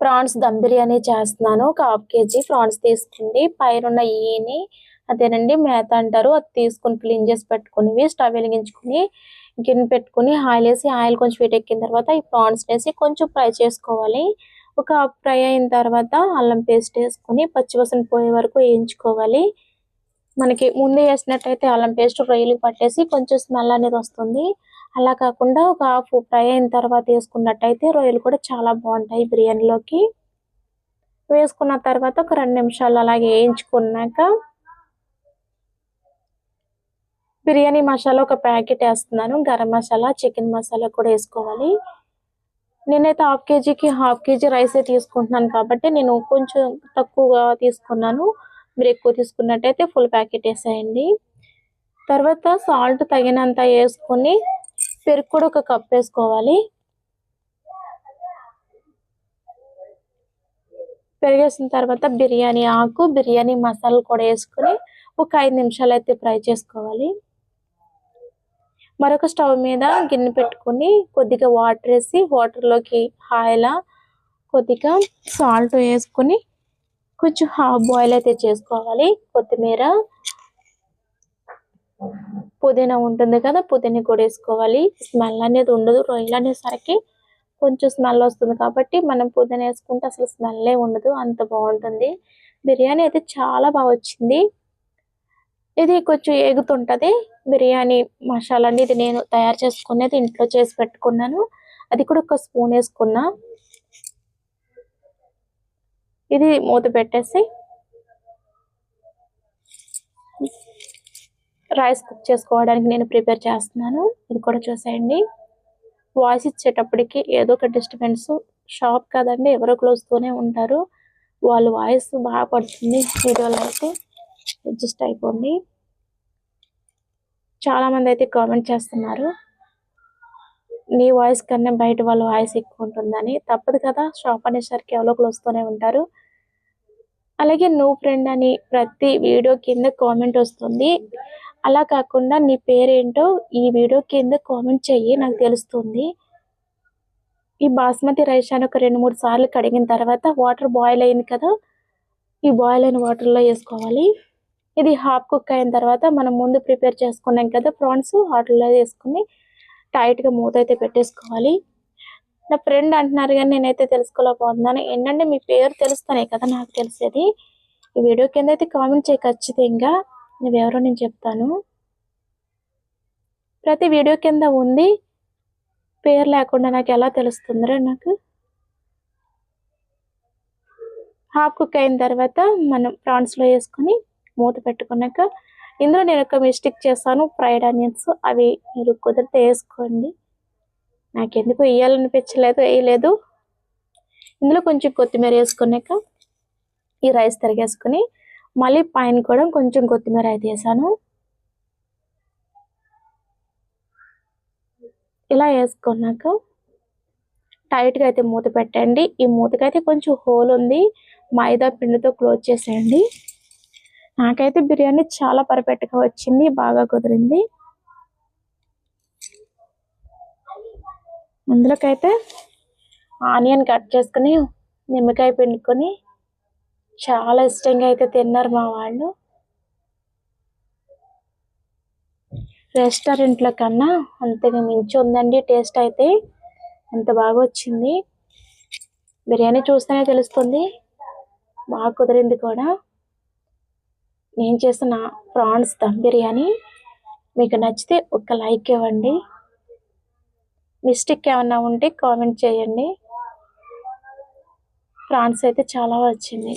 Prawns dum biryani చేస్తున్నాను. ఒక half KG prawns తీసుకోండి పైరున్న ఈని అదేనండి మేత అంటారు. అది తీసుకుని క్లీన్ చేసి పెట్టుకుని స్టవ్ వెలిగించుకుని గిన్నె పెట్టుకుని ఆయిల్ వేసి ఆయిల్ కొంచెం ఎక్కిన తర్వాత ఈ ప్రాన్స్ వేసి కొంచెం ఫ్రై చేసుకోవాలి. ఒక ఫ్రై అయిన తర్వాత అల్లం పేస్ట్ వేసుకుని పచ్చివసన పోయే వరకు వేయించుకోవాలి. మనకి ముందు వేసినట్టయితే అల్లం పేస్ట్ రొయ్యలు పట్టేసి కొంచెం స్మెల్ అనేది వస్తుంది. అలా కాకుండా ఒక హాఫ్ ఫ్రై అయిన తర్వాత వేసుకున్నట్టయితే రొయ్యలు కూడా చాలా బాగుంటాయి బిర్యానీలోకి. వేసుకున్న తర్వాత ఒక రెండు నిమిషాలు అలాగే వేయించుకున్నాక బిర్యానీ మసాలా ఒక ప్యాకెట్ వేస్తున్నాను. గరం మసాలా చికెన్ మసాలా కూడా వేసుకోవాలి. నేనైతే హాఫ్ కేజీకి హాఫ్ కేజీ రైసే తీసుకుంటున్నాను కాబట్టి నేను కొంచెం తక్కువగా తీసుకున్నాను. మీరు ఎక్కువ తీసుకున్నట్టయితే ఫుల్ ప్యాకెట్ వేసేయండి. తర్వాత సాల్ట్ తగినంత వేసుకొని పెరుగు కూడా ఒక కప్ వేసుకోవాలి. పెరిగేసిన తర్వాత బిర్యానీ ఆకు బిర్యానీ మసాలా కూడా వేసుకొని ఒక ఐదు నిమిషాలు అయితే ఫ్రై చేసుకోవాలి. మరొక స్టవ్ మీద గిన్నె పెట్టుకుని కొద్దిగా వాటర్ వేసి వాటర్లోకి హాయిలా కొద్దిగా సాల్ట్ వేసుకొని కొంచెం హాఫ్ బాయిల్ అయితే చేసుకోవాలి. కొత్తిమీర పుదీనా ఉంటుంది కదా పుదీనా కూడా వేసుకోవాలి. స్మెల్ అనేది ఉండదు రొయ్యలు అనేసరికి కొంచెం స్మెల్ వస్తుంది కాబట్టి మనం పుదీనా వేసుకుంటే అసలు స్మెల్లే ఉండదు అంత బాగుంటుంది. బిర్యానీ అయితే చాలా బాగా వచ్చింది. ఇది కొంచెం ఎగుతుంటుంది. బిర్యానీ మసాలా అండి ఇది నేను తయారు చేసుకునేది ఇంట్లో చేసి పెట్టుకున్నాను. అది కూడా ఒక స్పూన్ వేసుకున్నా. ఇది మూత పెట్టేసి రైస్ కుక్ చేసుకోవడానికి నేను ప్రిపేర్ చేస్తున్నాను. ఇది కూడా చూసేయండి. వాయిస్ ఇచ్చేటప్పటికి ఏదో ఒక డిస్టర్బెన్స్ షాప్ కదండి ఎవరో క్లోజ్తోనే ఉంటారు. వాళ్ళ వాయిస్ బాగా పడుతుంది. వీడియోలో అయితే అడ్జస్ట్ అయిపోండి. చాలా మంది అయితే కామెంట్ చేస్తున్నారు. నీ వాయిస్ కన్నా బయట వాళ్ళ వాయిస్ ఎక్కువ ఉంటుందని. తప్పదు కదా షాప్ అనేసరికి ఎవరో వస్తూనే ఉంటారు. అలాగే నువ్వు ఫ్రెండ్ అని ప్రతి వీడియో కింద కామెంట్ వస్తుంది. అలా కాకుండా నీ పేరేంటో ఈ వీడియో కింద కామెంట్ చెయ్యి నాకు తెలుస్తుంది. ఈ బాస్మతి రైస్ అని ఒక రెండు మూడు సార్లు కడిగిన తర్వాత వాటర్ బాయిల్ అయింది కదా ఈ బాయిల్ అయిన వాటర్లో వేసుకోవాలి. ఇది హాఫ్ కుక్ అయిన తర్వాత మనం ముందు ప్రిపేర్ చేసుకున్నాం కదా ప్రాన్స్ వాటర్లో వేసుకుని టైట్గా మూత అయితే పెట్టేసుకోవాలి. నా ఫ్రెండ్ అంటున్నారు కానీ నేనైతే తెలుసుకోలేకపోతున్నాను. ఏంటంటే మీ పేరు తెలుస్తానే కదా నాకు తెలిసేది. ఈ వీడియో కింద అయితే కామెంట్ చేయ ఖచ్చితంగా. నువ్వెవరో నేను చెప్తాను. ప్రతి వీడియో కింద ఉంది. పేరు లేకుండా నాకు ఎలా తెలుస్తుందిరా నాకు? హాఫ్ కుక్ అయిన తర్వాత మనం ప్రాన్స్లో వేసుకొని మూత పెట్టుకున్నాక ఇందులో నేను ఒక మిస్టేక్ చేస్తాను. ఫ్రైడ్ ఆనియన్స్ అవి మీరు కుదిరితే వేసుకోండి. నాకెందుకు వేయాలనిపించలేదు వేయలేదు. ఇందులో కొంచెం కొత్తిమీర వేసుకున్నాక ఈ రైస్ తిరిగేసుకుని మళ్ళీ పైన కూడా కొంచెం కొత్తిమీర అయితే వేసాను. ఇలా వేసుకున్నాక టైట్గా అయితే మూత పెట్టండి. ఈ మూతకైతే కొంచెం హోల్ ఉంది. మైదా పిండితో క్లోజ్ చేసేయండి. నాకైతే బిర్యానీ చాలా పర్ఫెక్ట్గా వచ్చింది బాగా కుదిరింది. అందులోకైతే ఆనియన్ కట్ చేసుకుని నిమ్మకాయ పిండుకొని చాలా ఇష్టంగా అయితే తిన్నారు మా వాళ్ళు. రెస్టారెంట్లో కన్నా అంతగా మించి ఉందండి టేస్ట్ అయితే. అంత బాగా వచ్చింది. బిర్యానీ చూస్తేనే తెలుస్తుంది. బాగా కుదిరింది కూడా. నేను చేసిన ప్రాన్స్ దమ్ బిర్యానీ. మీకు నచ్చితే ఒక లైక్ ఇవ్వండి. మిస్టేక్ ఏమన్నా ఉంటే కామెంట్ చేయండి. ప్రాన్స్ అయితే చాలా వచ్చింది.